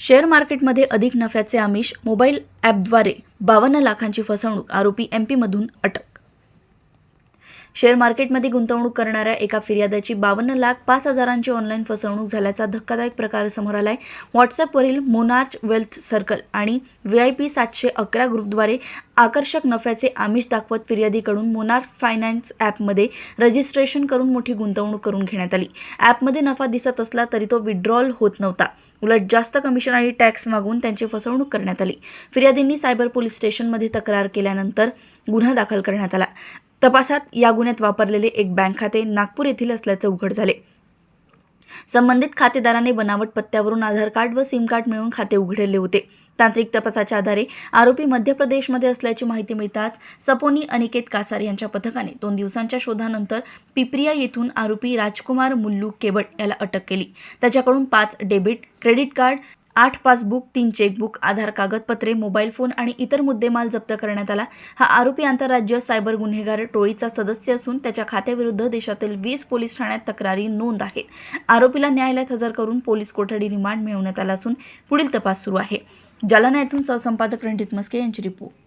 Share मार्केटमध्ये अधिक नफ्याचे आमिष मोबाईल ॲपद्वारे बावन्न लाखांची फसवणूक आरोपी एम पीमधून अटक शेअर मार्केटमध्ये गुंतवणूक करणाऱ्या एका फिर्यादाची बावन्न लाख पाच हजारांची ऑनलाईन फसवणूक झाल्याचा धक्कादायक प्रकार समोर आलाय. व्हॉट्सॲपवरील मोनार्च वेल्थ सर्कल आणि व्ही आय पी सातशे अकरा ग्रुपद्वारे आकर्षक नफ्याचे आमिष दाखवत फिर्यादीकडून मोनार्क फायनान्स ॲपमध्ये रजिस्ट्रेशन करून मोठी गुंतवणूक करून घेण्यात आली. ॲपमध्ये नफा दिसत असला तरी तो विड्रॉल होत नव्हता. उलट जास्त कमिशन आणि टॅक्स मागून त्यांची फसवणूक करण्यात आली. फिर्यादींनी सायबर पोलीस स्टेशनमध्ये तक्रार केल्यानंतर गुन्हा दाखल करण्यात आला. तपासात या गुन्ह्यात वापरलेले एक बँक खाते नागपूर येथील असल्याचे उघड झाले. संबंधित खातेदाराने बनावट पत्त्यावरून आधार कार्ड व सिम कार्ड मिळवून खाते उघडले होते. तांत्रिक तपासाच्या आधारे आरोपी मध्य प्रदेशमध्ये असल्याची माहिती मिळताच सपोनी अनिकेत कासार यांच्या पथकाने दोन दिवसांच्या शोधानंतर पिप्रिया येथून आरोपी राजकुमार मुल्लू केबट याला अटक केली. त्याच्याकडून पाच डेबिट क्रेडिट कार्ड आठ पासबुक तीन चेकबुक आधार कागदपत्रे मोबाईल फोन आणि इतर मुद्देमाल जप्त करण्यात आला. हा आरोपी आंतरराज्य सायबर गुन्हेगार टोळीचा सदस्य असून त्याच्या खात्याविरुद्ध देशातील वीस पोलीस ठाण्यात तक्रारी नोंद आहे. आरोपीला न्यायालयात हजर करून पोलीस कोठडी रिमांड मिळवण्यात आला असून पुढील तपास सुरू आहे. जालना येथून सहसंपादक रणजित मस्के यांची रिपोर्ट.